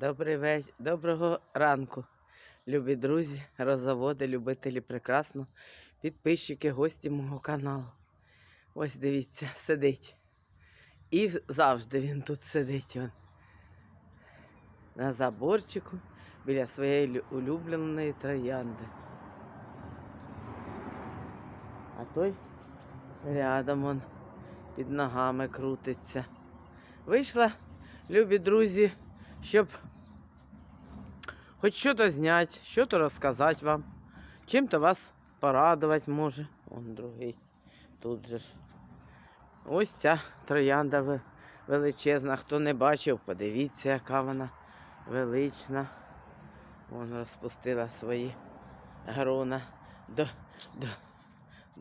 Добрий. Доброго ранку, любі друзі, роззаводи, любителі прекрасно, підписчики, гості мого каналу. Ось дивіться, сидить. І завжди він тут сидить. Он. На заборчику біля своєї улюбленої троянди. А той рядом он під ногами крутиться. Вийшла, любі друзі, щоб хоч щось зняти, щось розказати вам, чим-то вас порадувати може. Он другий тут же ж. Ось ця троянда величезна. Хто не бачив, подивіться, яка вона велична. Вон розпустила свої грона до, до,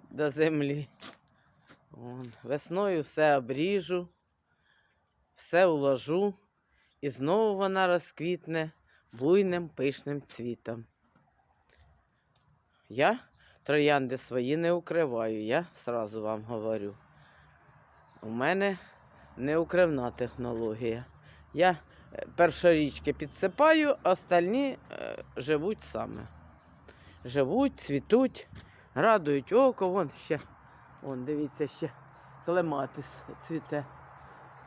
до землі. Вон. Весною все обріжу, все уложу, і знову вона розквітне буйним пишним цвітом. Я троянди свої не укриваю, я сразу вам говорю. У мене неукривна технологія. Я е, першорічки підсипаю, остальні е, живуть саме. Живуть, цвітуть, радують око, вон ще, вон, дивіться, ще клематис цвіте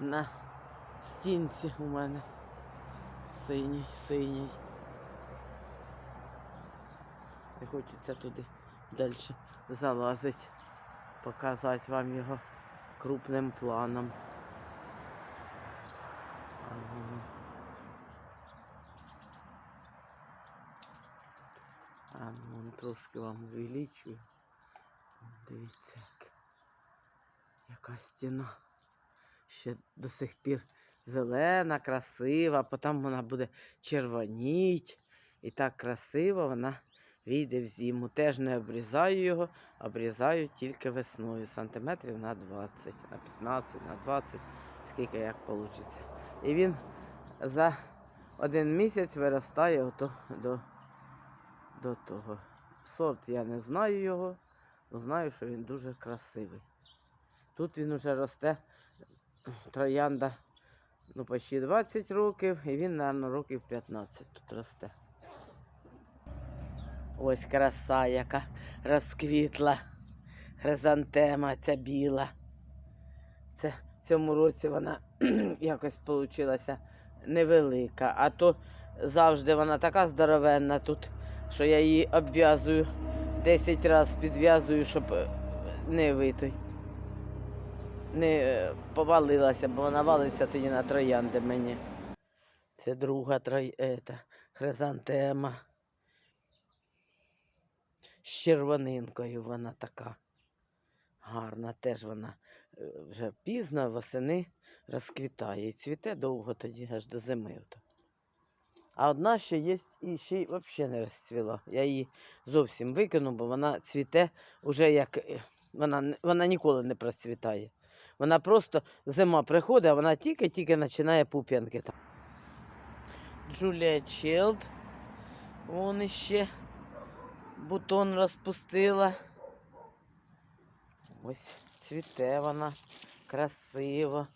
на стінці у мене. Синій, синій. Не хочеться туди далі залазити, показати вам його крупним планом. А ну, трошки вам увеличую. Дивіться, як, яка стіна. Ще до сих пір зелена, красива, потім вона буде червоніть. І так красиво вона війде в зиму. Теж не обрізаю його, обрізаю тільки весною. Сантиметрів на 20, на 15, на 20, скільки як вийде. І він за один місяць виростає ото до, до того. Сорт я не знаю його, але знаю, що він дуже красивий. Тут він уже росте троянда ну, почти 20 років, і він, мабуть, років 15 тут росте. Ось краса, яка розквітла. Хризантема ця біла. Це в цьому році вона якось вийшла невелика. А то завжди вона така здоровенна тут, що я її обв'язую 10 разів підв'язую, щоб не витой. Не повалилася, бо вона валиться тоді на троянди мені. Це друга трой... ета, хризантема. З червонинкою вона така. Гарна, теж вона е, вже пізно восени розквітає і цвіте довго тоді, аж до зими. А одна ще є і ще й взагалі не розцвіла. Я її зовсім викину, бо вона цвіте уже як. е, Вона, вона ніколи не процвітає. Вона просто зима приходить, а вона тільки-тільки починає пуп'янки. Джулія Челд. Вон іще бутон розпустила. Ось цвіте вона красиво.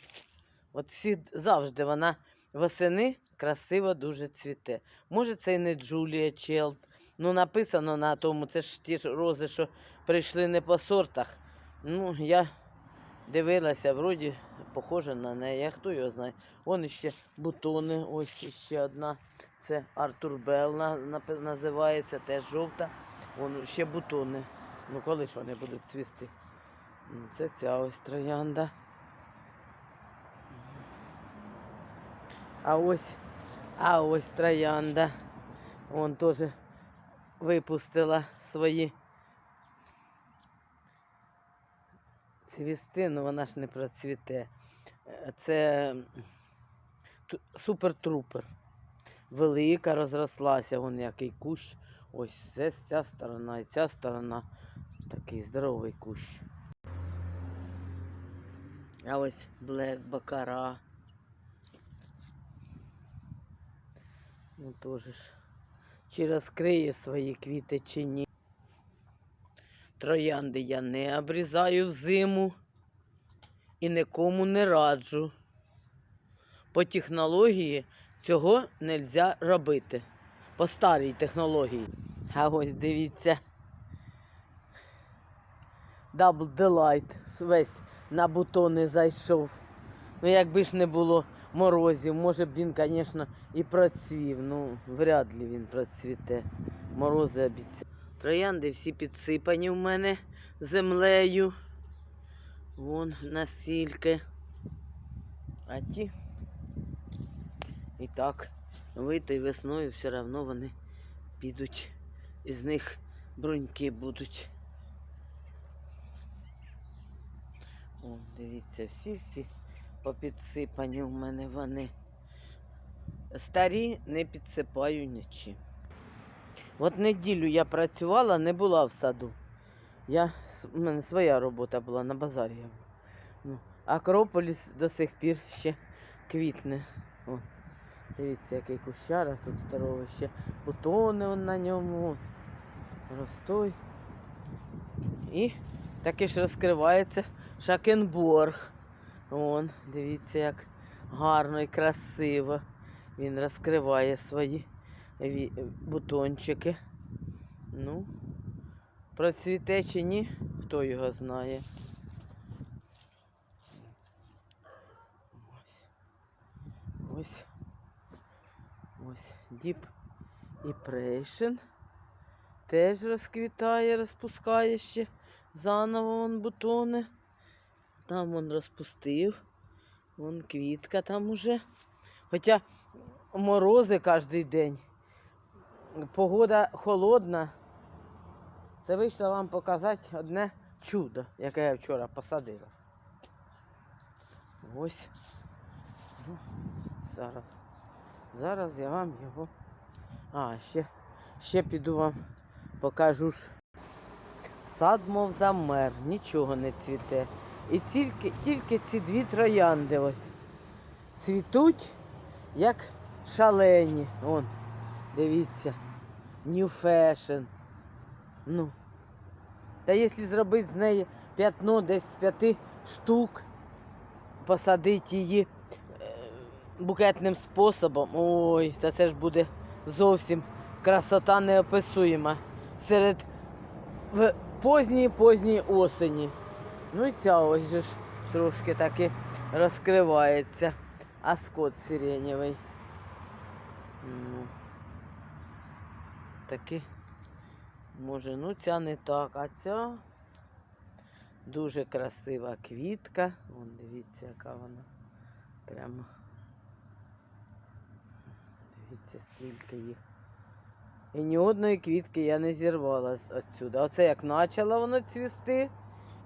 От всі завжди вона восени красиво дуже цвіте. Може, це і не Джулія Челд. Ну, написано на тому, це ж ті ж рози, що прийшли не по сортах. Ну, я дивилася, вроді похоже на неї. А хто його знає? Вон ще бутони, ось ще одна. Це Артур Белл називається, теж жовта. Вон ще бутони. Ну коли ж вони будуть цвісти? Це ця ось троянда. А ось, а ось троянда. Вон теж випустила свої цвісти, ну вона ж не процвіте. Е, Це супер-трупер. Велика розрослася, вон який кущ. Ось це ця сторона і ця сторона. Такий здоровий кущ. А ось Блек Бакара. Ну теж ж. Чи розкриє свої квіти, чи ні. Троянди я не обрізаю взиму і нікому не раджу. По технології цього не можна робити по старій технології. А ось дивіться. Double Delight весь на бутони зайшов. Ну, якби ж не було морозів, може б він, звісно, і процвів. Ну, вряд ли він процвіте. Морози обіцяють. Троянди всі підсипані в мене землею. Вон настільки. А ті. І так, вийти весною все одно вони підуть. Із них бруньки будуть. О, дивіться, всі-всі попідсипані у мене вони. Старі не підсипаю нічим. От неділю я працювала, не була в саду. Я, у мене своя робота була на базарі. Ну, Акрополіс до сих пір ще квітне. О, дивіться, який кущара тут здоровий ще. Бутони он на ньому. Ростуть. І таки ж розкривається Шакенборг. Вон, дивіться, як гарно і красиво. Він розкриває свої бутончики. Ну, процвіте чи ні, хто його знає. Ось. Ось. Ось. Deep Impression. Теж розквітає, розпускає ще заново вон бутони. Там він розпустив. Вон квітка там уже. Хоча морози кожен день. Погода холодна. Це вийшло вам показати одне чудо, яке я вчора посадила. Ось. Ну, зараз. Зараз я вам його. А, ще, ще піду вам покажу ж. Сад, мов замер, нічого не цвіте. І тільки, тільки ці дві троянди ось цвітуть, як шалені. Вон, дивіться. New fashion. Ну. Та якщо зробити з неї п'ятно десь з п'яти штук, посадити її е, букетним способом, ой, та це ж буде зовсім красота неописуєма. Серед в позній позній осені. Ну і ця ось же ж трошки таки розкривається. Аскот сиренєвий. Таки, може, ну ця не так, а ця дуже красива квітка. Вон дивіться, яка вона. Прямо. Дивіться, стільки їх. І ні одної квітки я не зірвала отсюди. Оце як почало воно цвісти,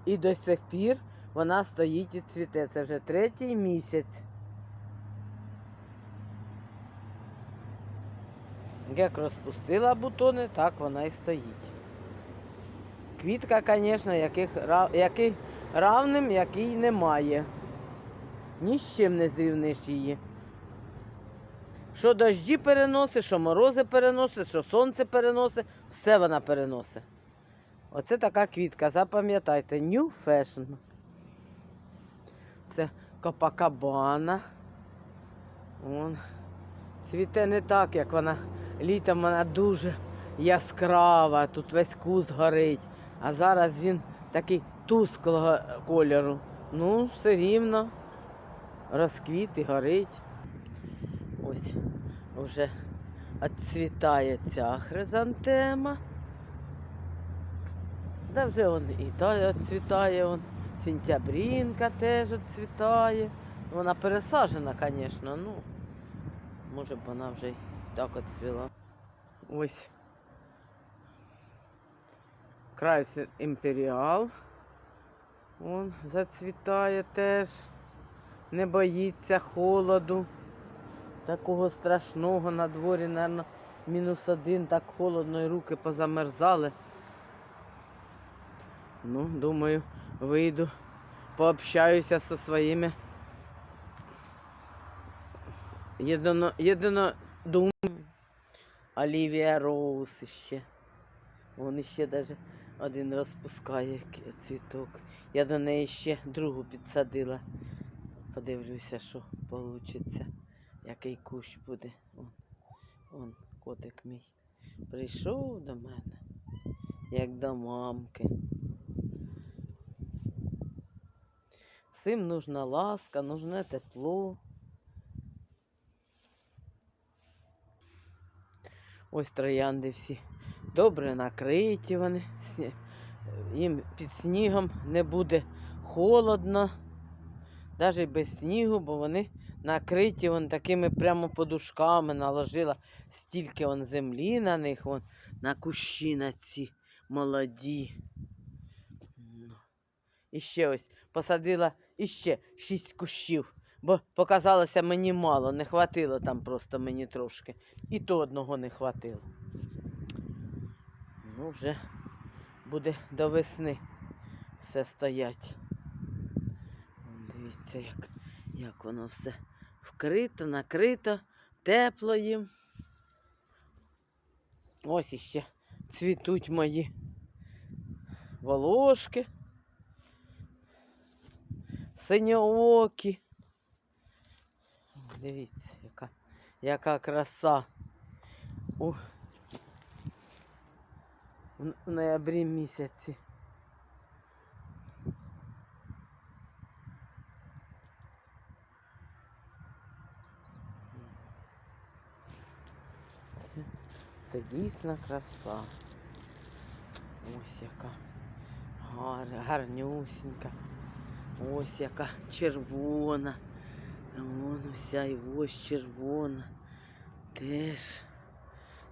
і до сих пір вона стоїть і цвіте. Це вже третій місяць. Як розпустила бутони, так вона і стоїть. Квітка, звісно, яких, який равним, який немає. Ні з чим не зрівниш її. Що дожді переносить, що морози переносить, що сонце переносить, все вона переносить. Оце така квітка, запам'ятайте, New Fashion. Це Копакабана. Вон. Цвіте не так, як вона. Літом вона дуже яскрава, тут весь куст горить. А зараз він такий тусклого кольору. Ну, все рівно. Розквіт і горить. Ось вже відцвітає ця хризантема. Да вже он і та відцвітає, он. сентябрінка теж відцвітає. Вона пересаджена, звісно, ну, може б вона вже й так відцвіла. Ось. Крайс Імперіал. Он зацвітає теж. Не боїться холоду. Такого страшного на дворі, мабуть, мінус один, так холодно і руки позамерзали. Ну, думаю, вийду, пообщаюся зі своїми єдино, єдинодум. Олівія Роуз ще. Вон ще навіть один розпускає цвіток. Я до неї ще другу підсадила. Подивлюся, що вийде. який кущ буде. Он, он котик мій. Прийшов до мене, як до мамки. Всім нужна ласка, нужне тепло. Ось троянди всі добре накриті вони. Їм під снігом не буде холодно, навіть без снігу, бо вони накриті вон такими прямо подушками наложила стільки вон землі на них, вон, на кущі на ці молоді. Ну. І ще ось посадила іще шість кущів, бо показалося мені мало, не хватило там просто мені трошки. І то одного не хватило. Ну, вже буде до весни все стоять. Дивіться, як, як воно все вкрито, накрито, тепло їм. Ось іще цвітуть мої волошки, синьоокі. Дивіться, яка, яка краса. У, в в ноябрі місяці. Це, це дійсно краса. Ось яка гар, гарнюсінька. Ось яка червона. Вон уся і ось червона. Теж.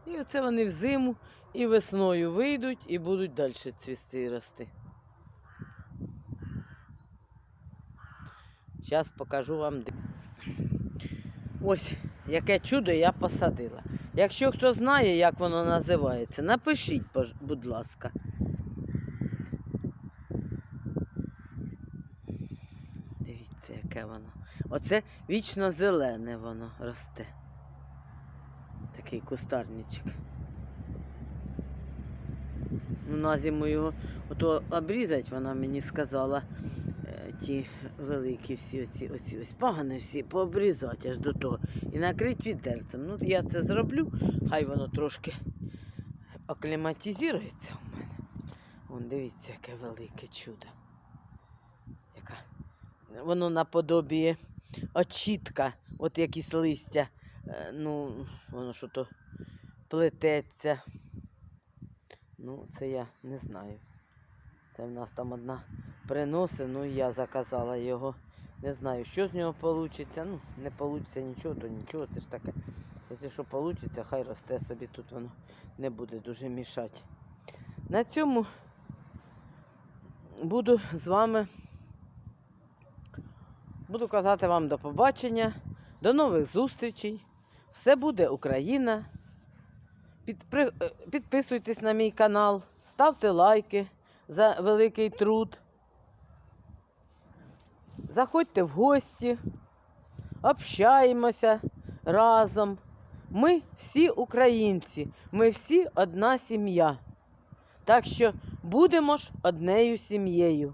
І оце вони взиму і весною вийдуть і будуть далі цвісти і рости. Зараз покажу вам. Ось яке чудо я посадила. Якщо хто знає, як воно називається, напишіть, будь ласка. Дивіться, яке воно. Оце вічно зелене воно росте. Такий кустарничок. Ну, на зиму його ото обрізати, вона мені сказала. е, Ті великі всі оці, оці ось пагани всі пообрізати аж до того. І накрити відерцем. Ну, я це зроблю, хай воно трошки акліматизується у мене. Вон дивіться, яке велике чудо. Яка... Воно наподобіє очітка, от якісь листя. Е, Ну, воно що то плететься. Ну, це я не знаю. Це в нас там одна приносить, ну я заказала його. Не знаю, що з нього вийде. Ну, не вийде нічого, то нічого, це ж таке. Якщо що вийде, хай росте собі тут воно не буде дуже мішати. На цьому буду з вами. Буду казати вам до побачення, до нових зустрічей. Все буде Україна. Підпри... е, Підписуйтесь на мій канал, ставте лайки за великий труд. Заходьте в гості, общаємося разом. Ми всі українці, ми всі одна сім'я. Так що будемо ж однею сім'єю.